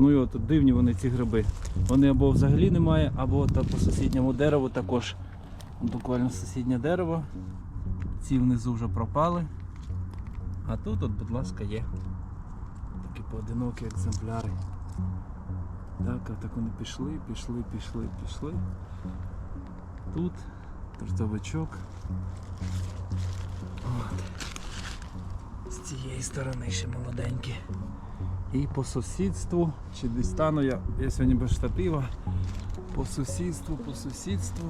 Ну і от дивні вони ці гриби. Вони або взагалі немає, або та по сусідньому дереву також. Буквально сусіднє дерево. Ці внизу вже пропали. А тут, от, будь ласка, є. Такі поодинокі екземпляри. Так, а так вони пішли, пішли, пішли, пішли. Тут трутовичок. От. З цієї сторони ще молоденькі. І по сусідству, чи десь стану я, я сьогодні без штатива. По сусідству, по сусідству.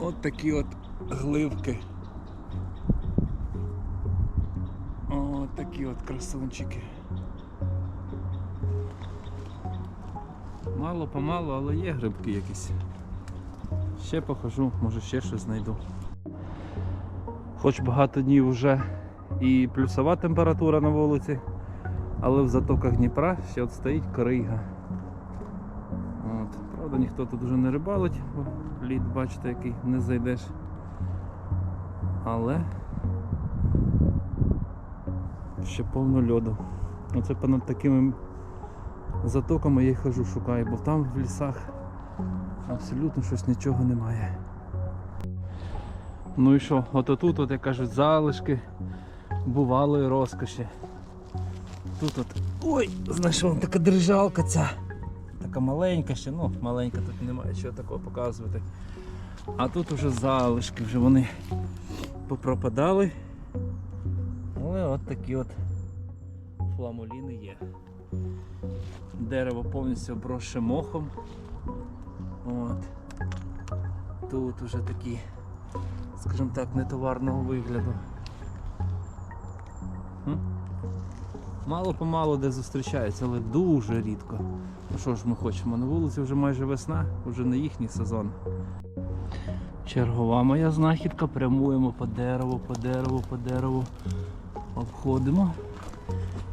От такі от гливки. От такі от красунчики. Мало помалу, але є грибки якісь. Ще похожу, може ще щось знайду. Хоч багато днів вже і плюсова температура на вулиці, але в затоках Дніпра ще от стоїть крига. От. Правда, ніхто тут вже не рибалить, лід, бачите, який не зайдеш. Але ще повно льоду. Оце понад такими затоками я й хожу, шукаю, бо там в лісах абсолютно щось нічого немає. Ну і що, от тут, от, як кажуть, залишки бувалої розкоші. Тут от. Ой, знайшов така держалка ця. Така маленька ще, ну маленька, тут немає чого такого показувати. А тут вже залишки, вже вони попропадали. Але от такі от фламуліни є. Дерево повністю обросше мохом. От. Тут уже такі, скажімо так, нетоварного вигляду. М? Мало помалу де зустрічаються, але дуже рідко. Ну що ж ми хочемо? На вулиці вже майже весна, вже не їхній сезон. Чергова моя знахідка, прямуємо по дереву, по дереву, по дереву. Обходимо.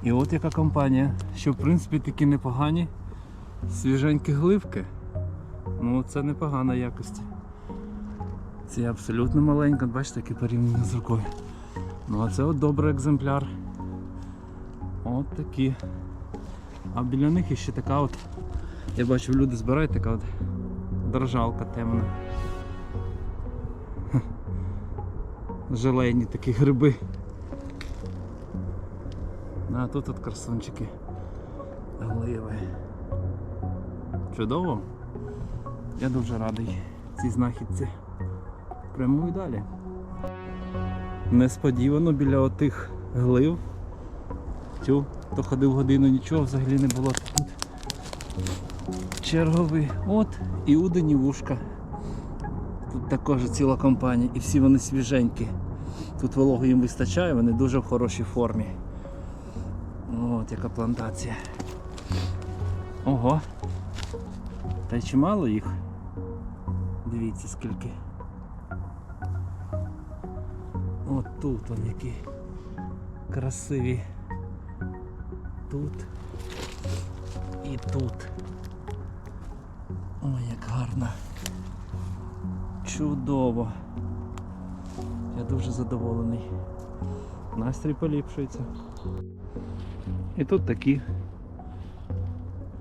І от яка компанія, що в принципі такі непогані свіженькі гливки. Ну це непогана якість. Це абсолютно маленька, бачите, яке порівняння з рукою. Ну а це от добрий екземпляр. От такі. А біля них іще така от, я бачу, люди збирають така от дрожалка темна. Хе. Желейні такі гриби. Ну, А тут от красунчики. Гливи. Чудово. Я дуже радий цій знахідці. Прямую далі. Несподівано біля отих глив. Тю, хто ходив годину, нічого взагалі не було тут. Черговий. От і удені вушка. Тут також ціла компанія. І всі вони свіженькі. Тут вологу їм вистачає, вони дуже в хорошій формі. От яка плантація. Ого. Та й чимало їх. Дивіться скільки. От тут вони які красиві. Тут і тут. Ой, як гарно. Чудово. Я дуже задоволений. Настрій поліпшується. І тут такі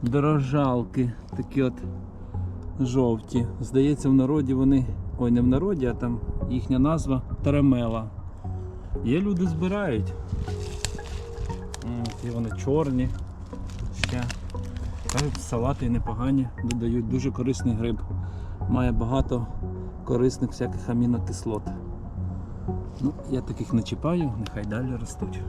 дрожалки, такі от жовті. Здається, в народі вони. Ой, не в народі, а там їхня назва тарамела. Є люди збирають. От, і вони чорні. Ще. Кажуть, салати непогані, додають дуже корисний гриб. Має багато корисних всяких амінокислот. Ну, я таких не чіпаю, нехай далі ростуть.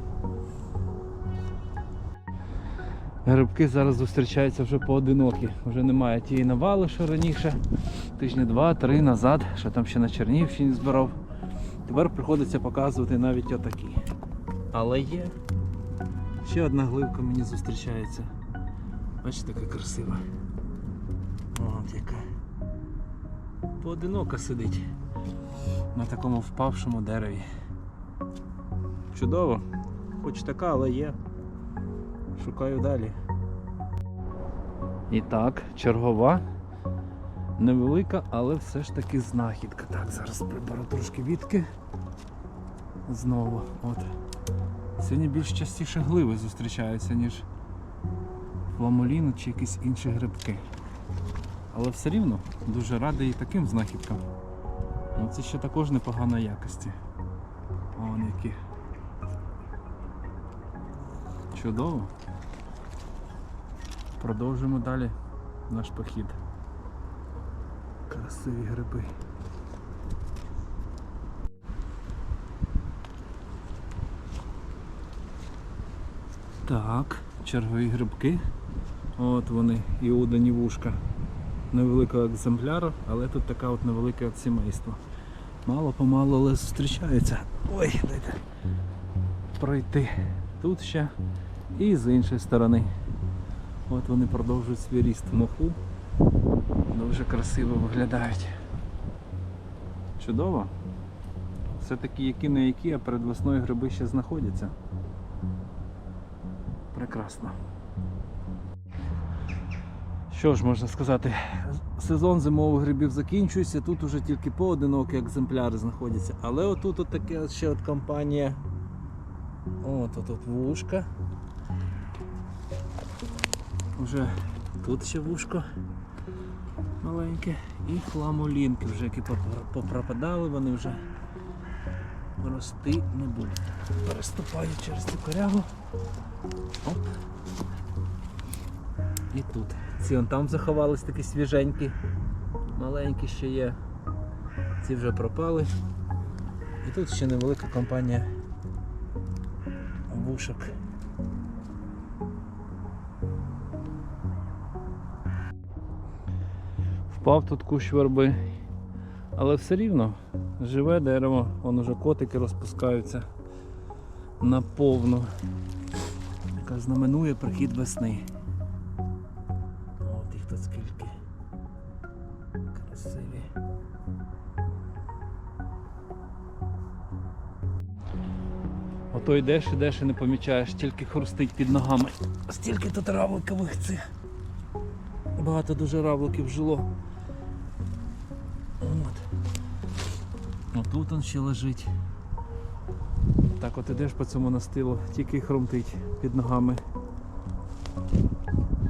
Грибки зараз зустрічаються вже поодинокі. Вже немає тієї навали, що раніше. Тижні два-три назад, що там ще на Чернігівщині збирав. Тепер приходиться показувати навіть отакі. Але є. Ще одна гливка мені зустрічається. Бачите, яка красива. От яка. Поодинока сидить на такому впавшому дереві. Чудово. Хоч така, але є. Шукаю далі. І так, чергова. Невелика, але все ж таки знахідка. Так, зараз приберу трошки відки. Знову. От. Сьогодні більш частіше гливи зустрічаються, ніж фламуліну чи якісь інші грибки. Але все рівно дуже радий і таким знахідкам. Ну, Це ще також непоганої якості. Вон які. Чудово. Продовжуємо далі наш похід. Красиві гриби. Так, чергові грибки. От вони, іудані вушка. Невеликого екземпляру, але тут таке от невелике от сімейство. Мало помалу, але зустрічаються. Ой, дайте пройти тут ще і з іншої сторони. От вони продовжують свій ріст в моху. Дуже красиво виглядають. Чудово. Все-таки які не які, а перед весною гриби ще знаходяться. Прекрасно. Що ж можна сказати, сезон зимових грибів закінчується, тут уже тільки поодинокі екземпляри знаходяться. Але отут от таке ще от компанія. От от, от вушка. Уже тут ще вушко маленьке. І хламолінки вже, які попропадали, вони вже рости не будуть. Переступаю через цю корягу. Оп. І тут. Ці он там заховались такі свіженькі, маленькі ще є. Ці вже пропали. І тут ще невелика компанія вушок. Впав тут кущ верби, але все рівно живе дерево, вон уже котики розпускаються наповну, яка знаменує прихід весни. От їх тут скільки. Красиві. Ото йдеш, ідеш і не помічаєш, тільки хрустить під ногами. Стільки тут равликових цих. Багато дуже равликів жило. Отут он ще лежить. Так от ідеш по цьому настилу, тільки хрумтить під ногами.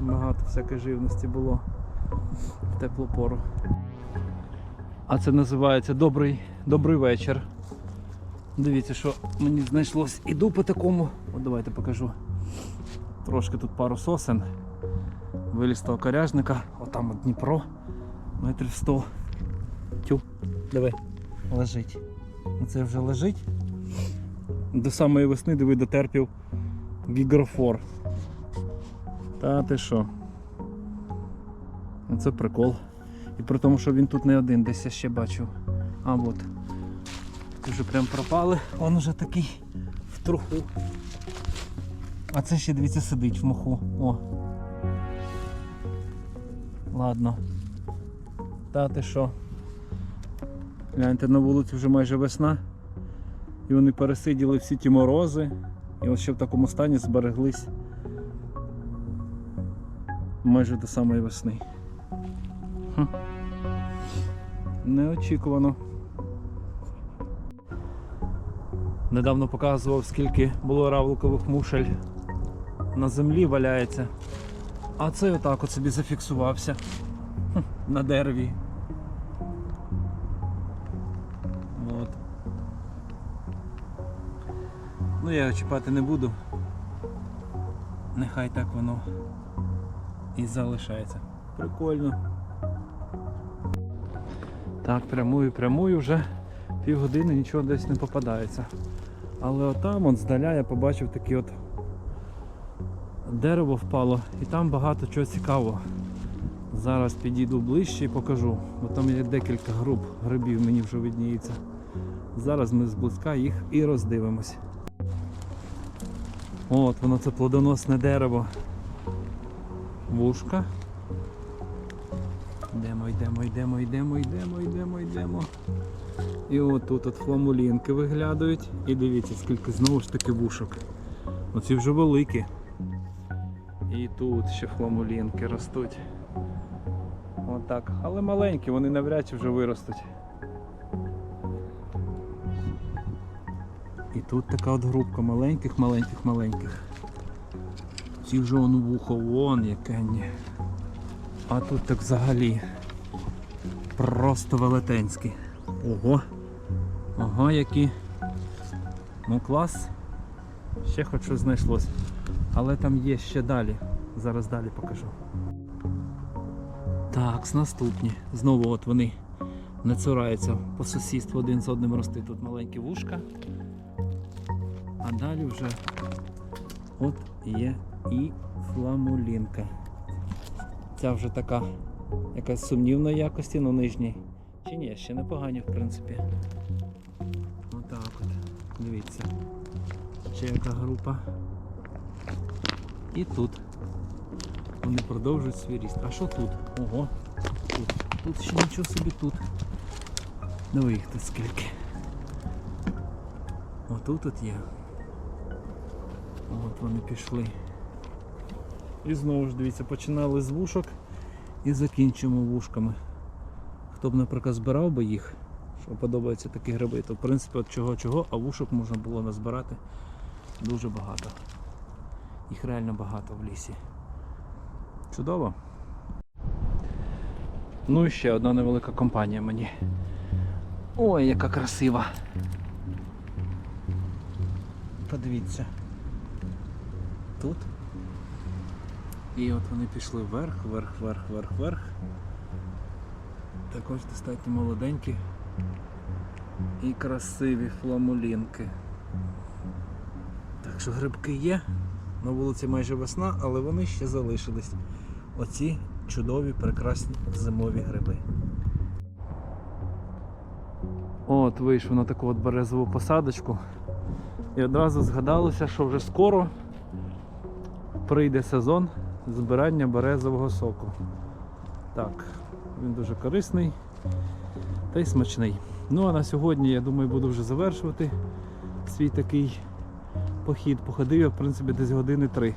Багато всякої живності було в теплу пору. А це називається добрий, добрий вечір. Дивіться, що мені знайшлось. Іду по такому. От давайте покажу. Трошки тут пару сосен. Виліз того коряжника. Отам от Дніпро. Метрів 100. Тю, диви, лежить. Оце вже лежить. До самої весни диви дотерпів гігрофор. Та ти що? Це прикол. І при тому, що він тут не один, десь я ще бачив. А от. Вже прям пропали. Он уже такий в труху. А це ще дивіться сидить в моху. О. Ладно. Та ти що? Гляньте, на вулиці вже майже весна. І вони пересиділи всі ті морози. І от ще в такому стані збереглись майже до самої весни. Хм. Неочікувано. Недавно показував, скільки було равликових мушель на землі валяється. А цей отак от собі зафіксувався Хм, на дереві. Ну я чіпати не буду. Нехай так воно і залишається. Прикольно. Так, прямую, прямую вже півгодини нічого десь не попадається. Але отам от здаля я побачив таке от дерево впало і там багато чого цікавого. Зараз підійду ближче і покажу, бо там є декілька груп грибів, мені вже видніється. Зараз ми зблизька їх і роздивимось. От воно це плодоносне дерево. Вушка. Йдемо, йдемо, йдемо, йдемо, йдемо, йдемо, йдемо. І отут от фламулінки виглядають. І дивіться, скільки знову ж таки вушок. Оці вже великі. І тут ще фламулінки ростуть. Отак. Але маленькі, вони навряд чи вже виростуть. Тут така от групка маленьких, маленьких, маленьких. Ті вже он вухо, вон яке ні. А тут так взагалі просто велетенський. Ого. Ага, які. Ну клас. Ще хоч щось знайшлось. Але там є ще далі. Зараз далі покажу. Так, наступні. Знову от вони не цураються по сусідству один з одним рости. Тут маленькі вушка. А далі вже от є і фламулінка. Ця вже така якась сумнівної якості на нижній. Чи ні, ще непогані в принципі. Отак от. Дивіться. Ще яка група. І тут. Вони продовжують свій ріст. А що тут? Ого. Тут, тут ще нічого собі тут. Диви їх тут скільки. Отут от є. От вони пішли. І знову ж дивіться, починали з вушок і закінчуємо вушками. Хто б, наприклад, збирав би їх, що подобаються такі гриби, то в принципі от чого-чого, а вушок можна було назбирати дуже багато. Їх реально багато в лісі. Чудово. Ну і ще одна невелика компанія мені. Ой, яка красива. Подивіться. Тут. І от вони пішли вверх, вверх, вверх, вверх, вверх. Також достатньо молоденькі і красиві фламулінки. Так що грибки є. На вулиці майже весна, але вони ще залишились. Оці чудові, прекрасні зимові гриби. От вийшов на таку от березову посадочку. І одразу згадалося, що вже скоро прийде сезон збирання березового соку. Так, він дуже корисний та й смачний. Ну а на сьогодні, я думаю, буду вже завершувати свій такий похід. Походив я, в принципі, десь години три.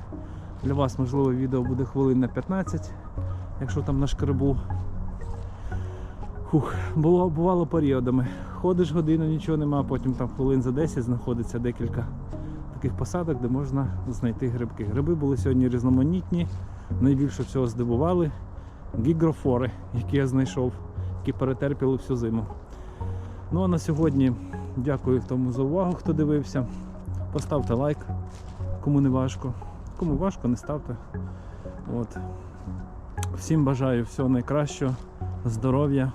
Для вас, можливо, відео буде хвилин на 15, якщо там на шкребу. Фух, було, бувало періодами. Ходиш годину, нічого нема, потім там хвилин за 10 знаходиться декілька таких посадок, де можна знайти грибки. Гриби були сьогодні різноманітні. Найбільше всього здивували гігрофори, які я знайшов, які перетерпіли всю зиму. Ну а на сьогодні дякую тому за увагу, хто дивився. Поставте лайк, кому не важко. Кому важко, не ставте. От. Всім бажаю всього найкращого, здоров'я.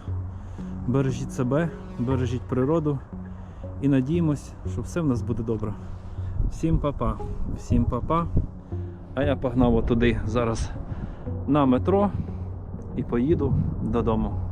Бережіть себе, бережіть природу і надіємось, що все в нас буде добре. Всім па-па, всім па-па. А я погнав отуди зараз на метро і поїду додому.